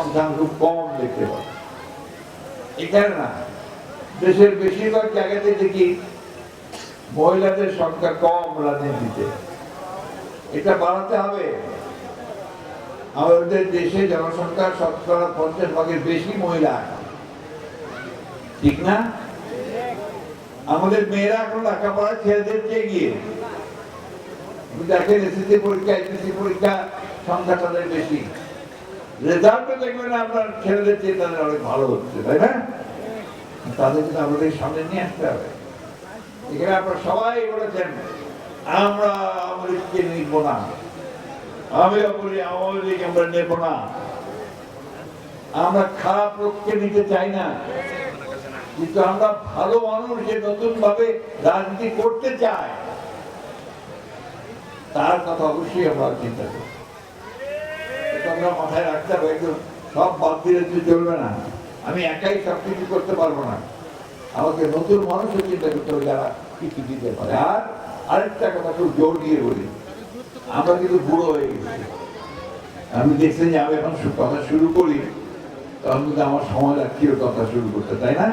সংখ্যা খুব কম দেখতে এখানে না, দেশের বেশিরভাগ জায়গাতে দেখি মহিলাদের সংখ্যা কম রাজনীতিতে। এটা বাড়াতে হবে। আমাদের দেশে জনসংখ্যার শতকরা পঞ্চাশ ভাগের বেশি মহিলা। ঠিক না? আমাদের মেয়েরা এখন লেখাপড়া ছেলেদের চেয়ে গিয়ে দেখেন এসএসসি পরীক্ষা এসএসসি পরীক্ষা সংখ্যা তাদের বেশি। রেজাল্টও দেখবেন আপনার ছেলেদের অনেক ভালো হচ্ছে, তাই না? তাদের কিন্তু আমাদের সামনে নিয়ে আসতে হবে। এখানে আপনারা সবাই বলেছেন, আমরা আমলিগকে নিব না। বলি আমরা নেব না। আমরা খারাপ লোককে নিতে চাই না। কিন্তু আমরা ভালো মানুষ যে নতুন ভাবে রাজনীতি করতে চায়, তার কথা অবশ্যই আমরা চিন্তা করি। আমরা মাথায় রাখতে হবে, একদম সব বাদ দিলে তো চলবে না। আমি একাই সব কিছু করতে পারব না। আমাকে নতুন মানুষও চিন্তা করতে হবে যারা কিছু দিতে পারে। আর আরেকটা কথা খুব জোর দিয়ে বলি, আমরা কিন্তু বুড়ো হয়ে গেছি। আমি দেখছেন যে আমি এখন কথা শুরু করি, তখন কিন্তু আমার সময় লাগছিল কথা শুরু করতে, তাই না?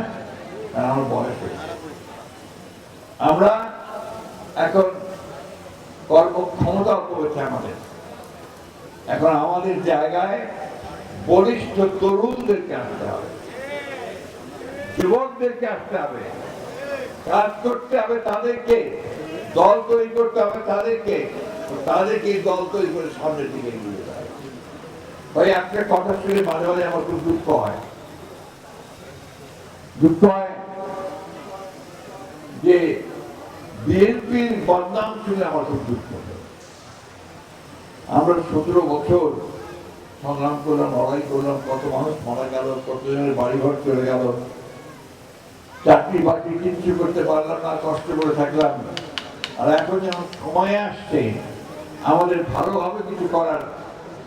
আমার বয়স হয়েছে। আমরা এখন কর্মক্ষমতা করেছে আমাদের। এখন আমাদের জায়গায় বলিষ্ঠ তরুণদেরকে আসতে হবে। যুবকদেরকে আসতে হবে। কাজ করতে হবে তাদেরকে। দল তৈরি করতে হবে তাদেরকে। তাদেরকে দল তৈরি করে সামনের দিকে হবে ভাই, একটা কথা শুনে মাঝে মাঝে আমার খুব দুঃখ হয়। দুঃখ হয় যে বিএনপির বদনাম শুনে আমার খুব দুঃখ হয়। আমরা সতেরো বছর সংগ্রাম করলাম, লড়াই করলাম, কত মানুষ মারা গেল, কতজনের বাড়িঘর চলে গেল। চাকরি বাকরি কিচ্ছু করতে পারলাম না, কষ্ট করে থাকলাম। আর এখন যখন সময় আসছে, আমাদের ভালোভাবে কিছু করার,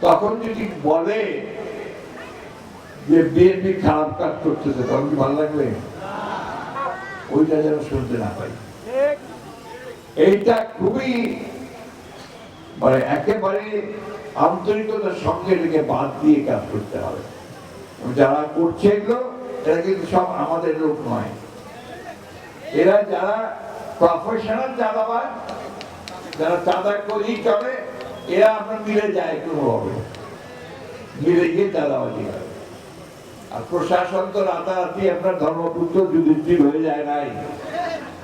তখন যদি বলে যে বিএনপি খারাপ কাজ করতেছে, তখন কি ভালো লাগবে? ওইটা যেন শুনতে না পাই। এইটা খুবই মানে একেবারে আন্তরিকতার সঙ্গে এটাকে বাদ দিয়ে কাজ করতে হবে। যারা করছে এগুলো, এরা কিন্তু সব আমাদের লোক নয়। এরা যারা প্রফেশনাল চাঁদাবাজ, যারা চাঁদা করেই চলে, এরা আপনার মিলে যায় কোনোভাবে। মিলে গিয়ে চাঁদাবাজি করে আর প্রশাসন তো রাতারাতি আপনার ধর্মপুত্র যুধিষ্ঠির হয়ে যায় নাই।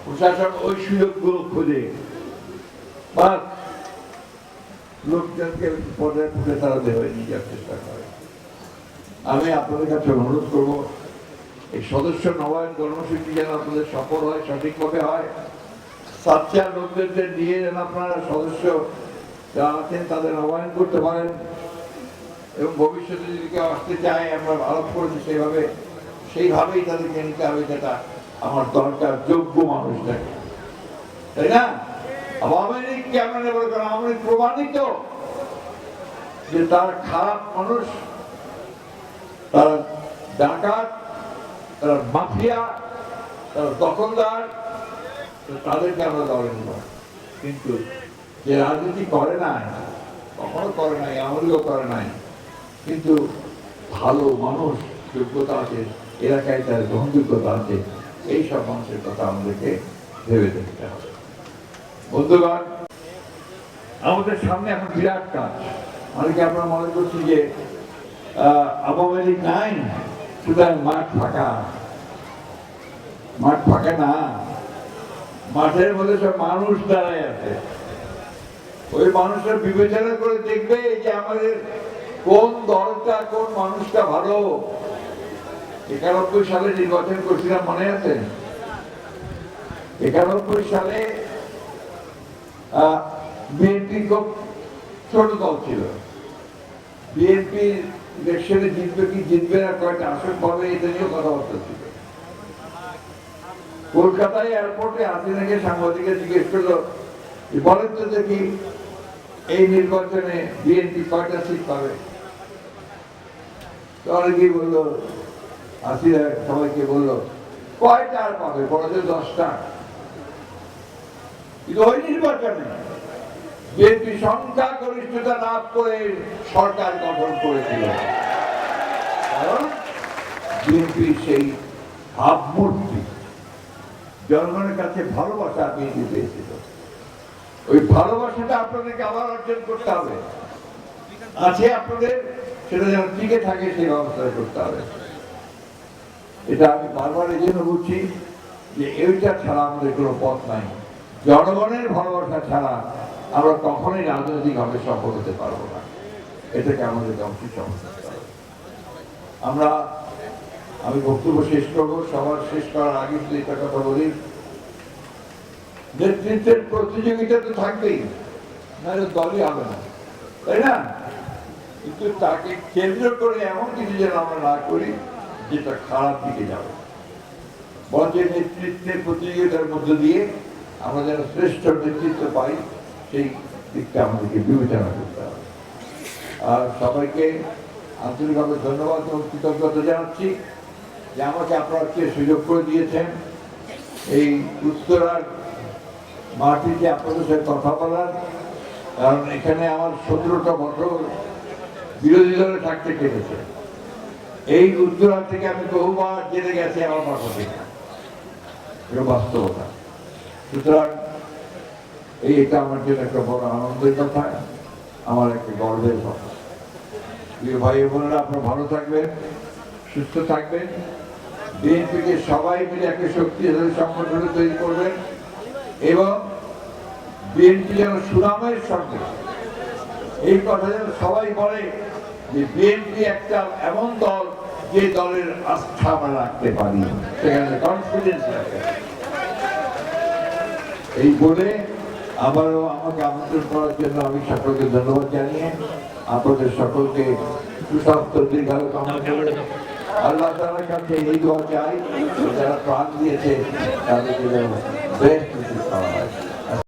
প্রশাসন ওই সুযোগগুলো খোঁজে। বা লোকজনকে পদে ফুটে তারা দেবে নিয়ে যাওয়ার চেষ্টা করে। আমি আপনাদের কাছে অনুরোধ করব, এই সদস্য নবায়ন কর্মসূচি যেন আপনাদের সফল হয়, সঠিকভাবে হয়। সাচ্চার লোকদের নিয়ে যেন আপনারা সদস্য যারা আছেন, তাদের নবায়ন করতে পারেন। এবং ভবিষ্যতে যদি কেউ আসতে চায়, আমরা আরোপ করেছি সেইভাবে, সেইভাবেই তাদেরকে নিতে হবে, যেটা আমার দরকার, যোগ্য মানুষটাকে তাই না? প্রমাণিত যে তারা খারাপ মানুষ, তারা ডাকাত মাফিয়া দখলদার তাদেরকে আমরা কিন্তু যে রাজনীতি করে নাই, কখনো করে নাই আমলিও করে নাই, কিন্তু ভালো মানুষ, যোগ্যতা আছে, এলাকায় তার গ্রহণযোগ্যতা আছে, এইসব মানুষের কথা আমাদেরকে ভেবে দেখতে হবে। বন্ধুগণ, আমাদের সামনে এখন বিরাট কাজ। অনেকে আমরা মনে করছি যে আওয়ামী লীগ নাই, সুতরাং মাঠ ফাঁকা। মাঠ ফাঁকা না। মাঠের মধ্যে সব মানুষ দাঁড়ায় আছে। ওই মানুষটা বিবেচনা করে দেখবে যে আমাদের কোন দলটা, কোন মানুষটা ভালো। একানব্বই সালে নির্বাচন করছিলাম মনে আছে? একানব্বই সালে বিএনপি খুব ছোট দল ছিল। বিএনপি ইলেকশনে জিতবে কি জিতবে না কয়েকটা আসন পাবে এটা নিয়েও কথাবার্তা ছিল। কলকাতায় এয়ারপোর্টে হাসিনাকে সাংবাদিকের জিজ্ঞেস করল বলেন তো দেখি এই নির্বাচনে বিএনপি কয়টা সিট পাবে? অনেকেই বলল, হাসিনা সবাইকে বলল, কয়টা আর পাবে? বড়দের দশটা। ওই নির্বাচনে বিএনপি লাভ করে সরকার গঠন করেছিল। বিএনপির সেই ভাবমূর্তি, জনগণের কাছে ভালোবাসা বিএনপি পেয়েছিল। ওই ভালোবাসাটা আপনাদেরকে আবার অর্জন করতে হবে। আছে আপনাদের, সেটা যেন টিকে থাকে সেই ব্যবস্থা করতে হবে। এটা আমি বারবার এই জন্য বলছি যে এইটা ছাড়া আমাদের কোনো পথ নাই। জনগণের ভালোবাসা ছাড়া আমরা কখনোই রাজনৈতিকভাবে সফল হতে পারব না। এটাকে আমাদের অবশ্যই হবে আমরা, আমি বক্তব্য শেষ করব সবার শেষ করার আগে শুধু একটা কথা বলি, নেতৃত্বের প্রতিযোগিতা তো থাকবেই, নাহলে দলই হবে না। তাই না? কিন্তু তাকে কেন্দ্র করে এমন কিছু যেন আমরা না করি, যেটা খারাপ দিকে যাবে। বরঞ্চ নেতৃত্বের প্রতিযোগিতার মধ্য দিয়ে যেন শ্রেষ্ঠ নেতৃত্ব পাই, সেই দিকটা আমাদেরকে বিবেচনা করতে হবে। আর সবাইকে আন্তরিকভাবে ধন্যবাদ এবং কৃতজ্ঞতা জানাচ্ছি যে আমাকে আপনারা কে সুযোগ করে দিয়েছেন। এই উত্তরার মাটিতে আপনাদের সাথে কথা বলার, কারণ এখানে আমার সতেরোটা বছর বিরোধী দলে থাকতে কেটেছে এই উত্তরার থেকে আমি বহুবার জেনে গেছি আমার বাসা থেকে। এটা বাস্তবতা। সুতরাং এই এটা আমার জন্য একটা বড় আনন্দের কথা, আমার একটা গর্বের কথা প্রিয় ভাই বোনেরা, আপনারা ভালো থাকবেন, সুস্থ থাকবেন, বিএনপিকে সবাই মিলে একটা শক্তিশালী সংগঠনে তৈরি করবেন এবং বিএনপি যেন সুনামের সঙ্গে, এই কথা যেন সবাই বলে যে বিএনপি একটা এমন দল যে দলের আস্থা আমরা রাখতে পারি সেখানে কনফিডেন্স রাখতে পারি। এই বলে আবারও আমাকে আমন্ত্রণ করার জন্য আমি সকলকে ধন্যবাদ জানিয়ে আপনাদের সকলকে সুস্বাস্থ্য দীর্ঘায়ু আল্লাহ তালার কাছে এই দোয়া চাই, যারা প্রাণ দিয়েছে তাদেরকে যেন বেশ